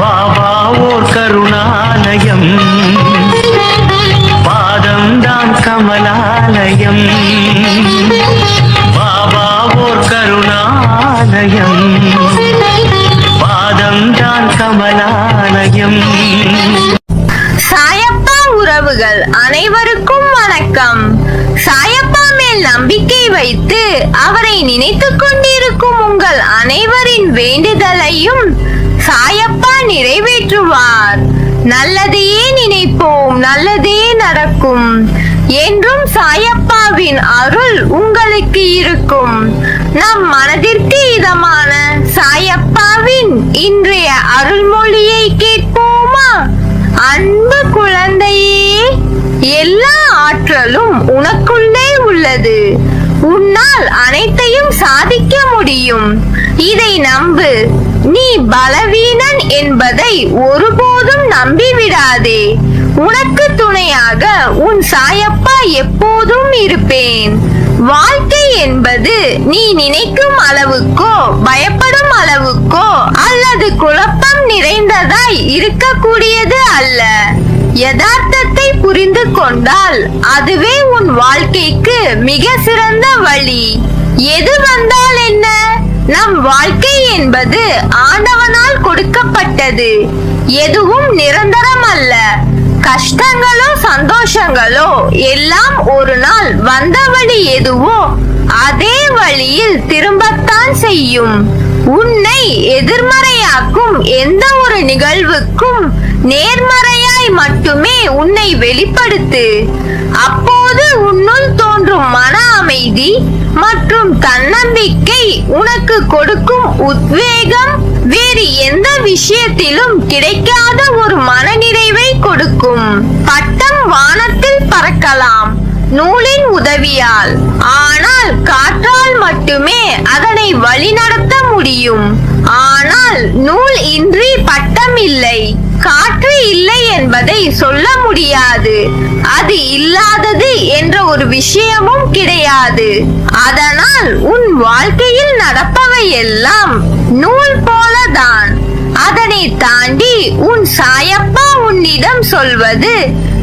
பாபா ஓர் கருணாலயம். பாதம்தான் கமலாலயம். பாபா ஓர் கருணாலயம். பாதம்தான் கமலாலயம். சாயப்பா உறவுகள் அனைவருக்கும் வணக்கம். சாயப்பா மேல் நம்பிக்கை வைத்து அவரை நினைத்துக் கொண்டிருக்கும் உங்கள் அனைவரின் வேண்டுதலையும் சாயப்பா நிறைவேற்றுவார். நல்லதையே நினைப்போம் நல்லதே நடக்கும். என்றும் சாயப்பாவின் அருள் உங்களுக்கு இருக்கும். நம் மனதிற்கு இதமான சாயப்பாவின் இன்றைய அருள்மொழியை கேட்போமா? அன்பு குழந்தையே எல்லா ஆற்றலும் உனக்குள்ளே உள்ளது. உன்னால் அனைத்தையும் சாதிக்க முடியும். இதை நம்பு. நீ பலவீனன் என்பதை ஒருபோதும் நம்பிவிடாதே. உனக்கு துணையாக உன் சாயப்பா எப்போதும் இருப்பேன். வாழ்க்கை என்பது நீ நினைக்கும் அளவுக்கோ பயப்படும் அளவுக்கோ அல்லது குழப்பம் நிறைந்ததாய் இருக்கக்கூடியது அல்ல. யதார்த்தத்தை புரிந்து கொண்டால் அதுவே உன் வாழ்க்கைக்கு மிக சிறந்த வழி. எது வந்தால் என்ன? நம் வாழ்க்கை என்பது ஆண்டவனால் கொடுக்கப்பட்டது. எதுவும் நிரந்தரம் அல்ல கஷ்டங்களோ சந்தோஷங்களோ எல்லாம் ஒரு நாள் வந்த வழி எதுவோ அதே வழியில் திரும்பத்தான் செய்யும். உன்னை எதிர்மறையாக்கும் எந்த ஒரு நிகழ்வுக்கும் நேர்மறையாய் மட்டுமே உன்னை வெளிப்படுத்து. அப்போது உன்னுள் தோன்றும் மன அமைதி மற்றும் தன்னம்பிக்கை உனக்கு கொடுக்கும் உத்வேகம் வேறு எந்த விஷயத்திலும் கிடைக்காத ஒரு மனநிறைவை கொடுக்கும். பட்டம் வானத்தில் பறக்கலாம். நூலின் உதவியால். ஆனால் காற்றால் மட்டுமே அதனை வழிநடத்த முடியும். ஆனால் நூல் இன்றி பட்டம் இல்லை. காற்று இல்லை என்பதை சொல்ல முடியாது. அது இல்லாதது என்ற ஒரு விஷயமும் கிடையாது. அதனால் உன் வாழ்க்கையில் நடப்பவை எல்லாம் நூல் போலதான். அதனை தாண்டி உன் சாயப்பா உன்னிடம் சொல்வது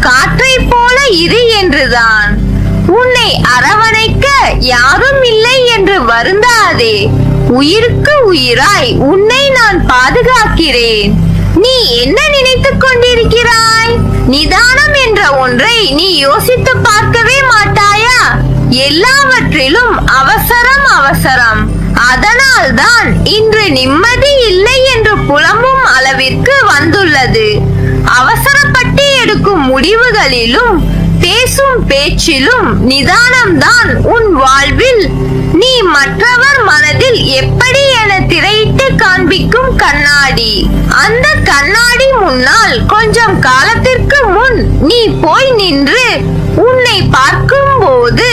காற்றை போல இரு என்றுதான். உன்னை அரவணைக்க யாரும் இல்லை என்று வருந்தாதே. உயிருக்கு உயிராய் உன்னை நான் பாதுகாக்கிறேன். நீ என்ன நினைத்துக் கொண்டிருக்கிறாய்? நிதானம் என்ற ஒன்றை நீ யோசித்து பார்க்கவே மாட்டாயா? எல்லாவற்றிலும் அவசரம் அவசரம். அதனால்தான் இன்று நிம்மதி இல்லை என்று புலம்பும் அளவிற்கு வந்துள்ளது. அவசரப்ப எடுக்கும் முடிவுகளிலும் பேசும் பேச்சிலும் நிதானம்தான் உன் வாழ்வில். நீ மற்றவர் மனதில் எப்படி என திரையிட்டு காண்பிக்கும் கண்ணாடி. அந்த கண்ணாடி முன்னால் கொஞ்சம் காலத்திற்கு முன் நீ போய் நின்று உன்னை பார்க்கும் போது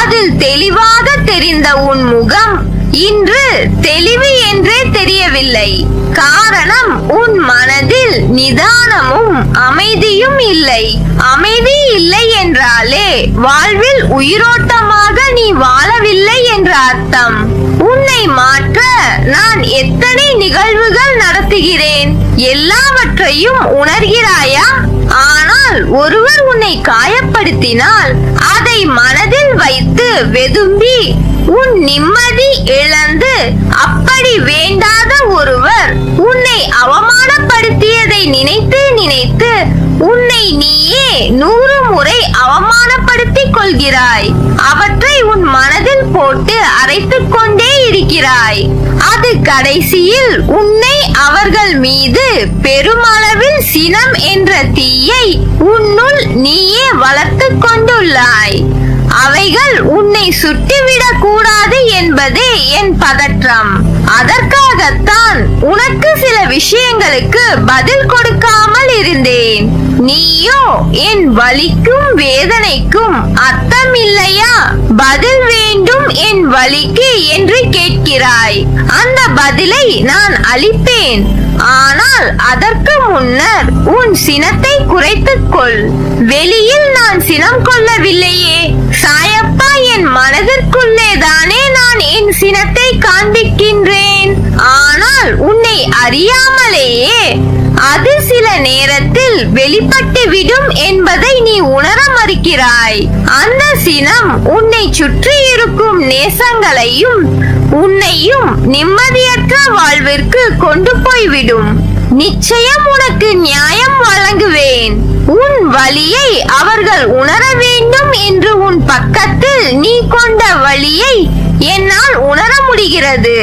அதில் தெளிவாக தெரிந்த உன் முகம் இன்று தெளிவு என்றே தெரியவில்லை. காரணம் உன் மனதில் நிதானமும் அமைதியும் இல்லை. அமைதி இல்லை என்றாலே வாழ்வில் உயிரோட்டமாக நீ வாழவில்லை என்ற அர்த்தம். உன்னை மாற்ற நான் எத்தனை நிகழ்வுகள் நடத்துகிறேன்? எல்லாவற்றையும் உணர்கிறாயா? ஆனால் ஒருவர் உன்னை காயப்படுத்தினால் அதை மனதில் வைத்து வெதும்பி உன் நிம்மதி இழந்து அப்படி வேண்டாத ஒருவர் உன்னை அவமானப்படுத்தியதை நினைத்து நினைத்து உன்னை நீயே நூறு முறை அவமானப்படுத்திக் கொள்கிறாய். அவற்றை உன் மனதில் போட்டு அரைத்துக் கொண்டே இருக்கிறாய். அது கடைசியில் உன்னை அவர்கள் மீது பெருமளவில் சினம் என்ற தீயை உன்னுள் நீயே வளர்த்துக் கொண்டுள்ளாய். அவைகள் உன்னை சுட்டிவிடக் கூடாது என்பதே என் பதற்றம். அதற்காகத்தான் உனக்கு சில விஷயங்களுக்கு பதில் கொடுக்காமல் இருந்தேன். நீயோ என் வலிக்கும் வேதனைக்கும் அர்த்தம் இல்லையா பதில் வேண்டும் என் வலிக்கு என்று கேட்கிறாய். அந்த பதிலை நான் அளிப்பேன். ஆனால் அதற்கு முன்னர் உன் சினத்தை குறைத்துக் கொள். வெளியில் நான் சினம் கொள்ளவில்லையே. சாயப்பா என் மனதிற்குள்ளே தானே நான் நேரத்தில் வெளிப்பட்டு விடும் என்பதை நீ உணர மறுக்கிறாய். அந்த சினம் உன்னை சுற்றி இருக்கும் நேசங்களையும் உன்னையும் நிம்மதியற்ற வாழ்விற்கு கொண்டு போய்விடும். நிச்சயம் உனக்கு நியாயம் வழங்குவேன். உன் வழியை அவர்கள் உணர வேண்டும் என்று உன் பக்கத்தில் நீ கொண்ட வழியை என்னால் உணர முடிகிறது.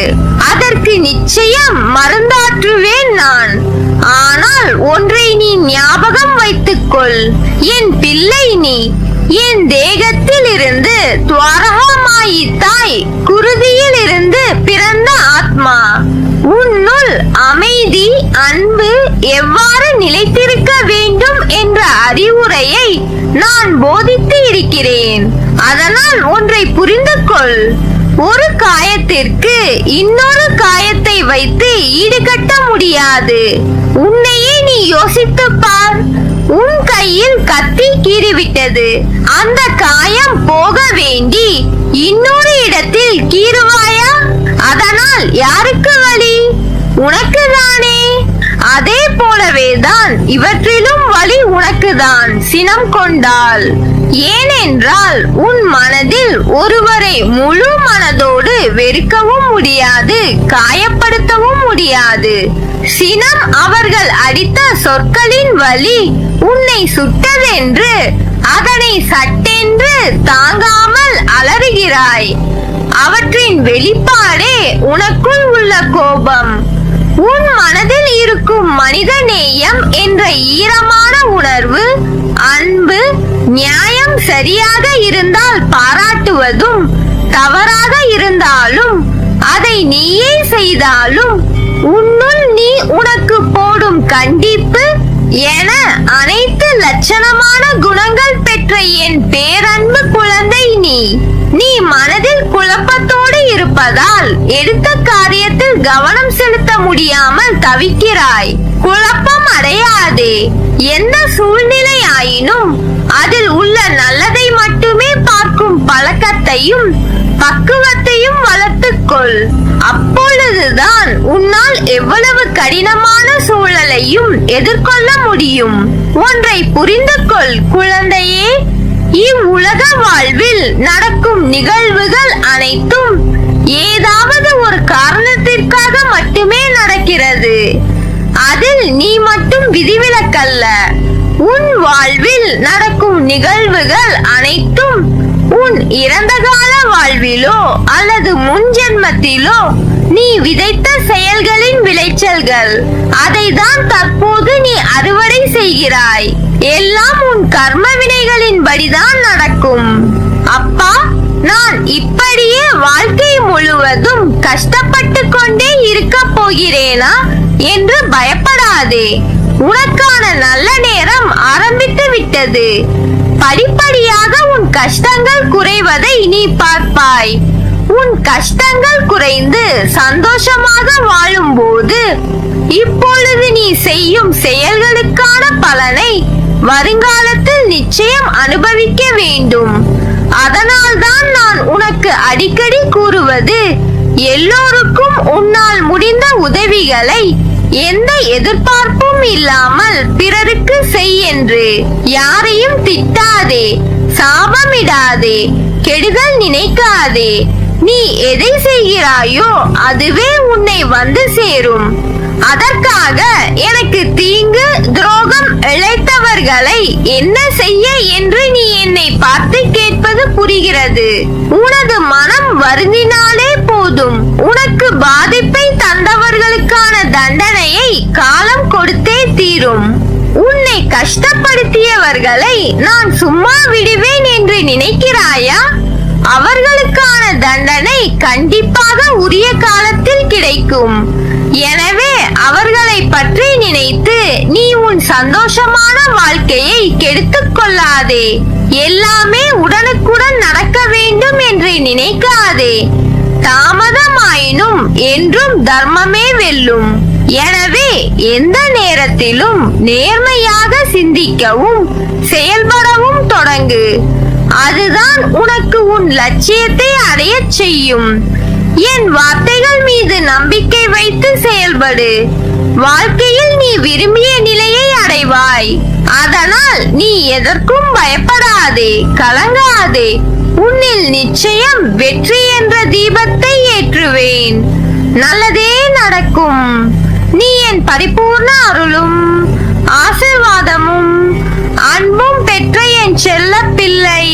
அதற்கு நிச்சயம் மருந்தாற்றுவேன் நான். ஆனால் ஒன்றை நீ ஞாபகம் வைத்துக்கொள். என் பிள்ளை நீ என் தேகத்தில் இருந்து துவாரகமாயி தாய் குருதியில் இருந்து பிறந்த ஆத்மா. உன்னுள் அமைதி அன்பு எவ்வாறு நிலைத்திருக்க வேண்டும் என்ற அறிவுரையை நான் போதித்து இருக்கிறேன். அதனால் ஒன்றை புரிந்து கொள் ஒரு காயத்திற்கு இன்னொரு காயத்தை வைத்து ஈடுகட்ட முடியாது. உன்னையே நீ யோசித்துப் பார் உன் கையில் கத்தி கீறிவிட்டது. அந்த காயம் போக வேண்டி இன்னொரு இடத்தில் கீறுவாயா? அதனால் யாருக்கு வழி உனக்கு தானே. அதே போலவே தான் இவற்றிலும் வலி உனக்குதான் சினம் கொண்டாள். ஏனென்றால் உன் மனதில் ஒருவரை முழு மனதோடு வெறுக்கவும் முடியாது காயப்படுத்தவும் முடியாது. சினம் அவர்கள் அடித்த சொற்களின் வலி உன்னை சுட்டதென்று அதனை சட்டென்று தாங்காமல் அலறுகிறாய். அவற்றின் வெளிப்பாடே உனக்குள் உள்ள கோபம். உன் மனதில் இருக்கும் மனித நேயம் என்ற ஈரமான உணர்வு அன்பு நியாயம் சரியாக இருந்தால் பாராட்டுவதும் தவறாக இருந்தாலும் அதை நீயே செய்தாலும் உன்னுள் நீ உனக்கு போடும் கண்டிப்பு என அனைத்து லட்சணமான குணங்கள் பெற்ற என் பேரன்பு குழந்தை நீ. நீ மனதில் குழப்பத்தோடு இருப்பதால் எடுத்த காரியத்தில் கவனம் செலுத்த முடியாமல் தவிக்கிறாய். குழப்பம் அடையாதே. எந்த சூழ்நிலை ஆயினும் அதில் உள்ள நல்லதை மட்டுமே பார்க்கும் பழக்கத்தையும் பக்குவத்தையும் வளர்த்துக்கொள் அப்பொழுதுதான் உன்னால் எவ்வளவு கடினமான சூழலையும் எதிர்கொள்ள முடியும். ஒன்றை புரிந்து கொள் குழந்தையே. இவ்வுலக வாழ்வில் நடக்கும் நிகழ்வுகள் அனைத்தும் ஏதாவது ஒரு காரணத்திற்காக மட்டுமே நடக்கிறது. அதில் நீ மட்டும் விதிவிலக்கல்ல. உன் வாழ்வில் நடக்கும் நிகழ்வுகள் அனைத்தும் உன் இறந்த கால வாழ்விலோ அல்லது முன் ஜென்மத்திலோ நீ விதைத்த செயல்களின் விளைச்சல்கள். அதை தான் தற்போது நீ அறுவடை செய்கிறாய். எல்லாம் உன் கர்ம வினைகளின் படிதான் நடக்கும். அப்பா நான் இப்படியே வாழ்க்கை முழுவதும் கஷ்டப்பட்டு கொண்டே இருக்க போகிறேனா என்று பயப்படாதே. உனக்கான நல்ல நேரம் ஆரம்பித்து விட்டது. படிப்படியாக உன் கஷ்டங்கள் குறைவதை நீ பார்ப்பாய். உன் கஷ்டங்கள் குறைந்து சந்தோஷமாக வாழும்போது இப்பொழுது நீ செய்யும் செயல்களுக்கான பலனை வருங்காலத்தில் நிச்சயம் அனுபவிக்க வேண்டும். அதனால்தான் நான் உனக்கு அடிக்கடி கூறுவது எல்லோருக்கும் உன்னால் முடிந்த உதவிகளை எந்த எதிர்பார்ப்பும் இல்லாமல் பிறருக்கு செய் என்று யாரையும் திட்டாதே சாபமிடாதே கெடுதல் நினைக்காதே. நீ எதை செய்கிறாயோ அதுவே உன்னை வந்து சேரும். அதற்காக எனக்கு தீங்கு துரோகம் இழைத்தவர்களை என்ன செய்ய என்று நீ என்னை பார்த்து கேட்பது புரிகிறது. உனது மனம் வருந்தினாலே போதும். உனக்கு பாதிப்பை தந்தவர்களுக்கான தண்டனையை காலம் கொடுத்தே தீரும். உன்னை கஷ்டப்படுத்தியவர்களை நான் சும்மா விடுவேன் என்று நினைக்கிறாயா? அவர்களுக்கான தண்டனை கண்டிப்பாக உரிய காலத்தில் கிடைக்கும். எனவே அவர்களை பற்றி நினைத்து நீ உன் சந்தோஷமான வாழ்க்கையை கெடுத்துக் கொள்ளாதே. எல்லாமே உடனுக்குடன் நடக்க வேண்டும் என்று நினைக்காதே. தாமதமாயினும் என்றும் தர்மமே வெல்லும். எனவே எந்த நேரத்திலும் நேர்மையாக சிந்திக்கவும் செயல்படவும் தொடங்கு. அதுதான் உனக்கு உன் லட்சியத்தை அடையச் செய்யும். என் வார்த்தைகள் மீது நம்பிக்கை வைத்து செயல்படு. வாழ்க்கையில் நீ விரும்பிய நிலையை அடைவாய். அதனால் நீ எதற்கும் பயப்படாதே கலங்காதே. உன்னில் நிச்சயம் வெற்றி என்ற தீபத்தை ஏற்றுவேன். நல்லதே நடக்கும். நீ என் பரிபூர்ண அருளும் ஆசிர்வாதமும் அன்பும் பெற்ற என் செல்ல பிள்ளை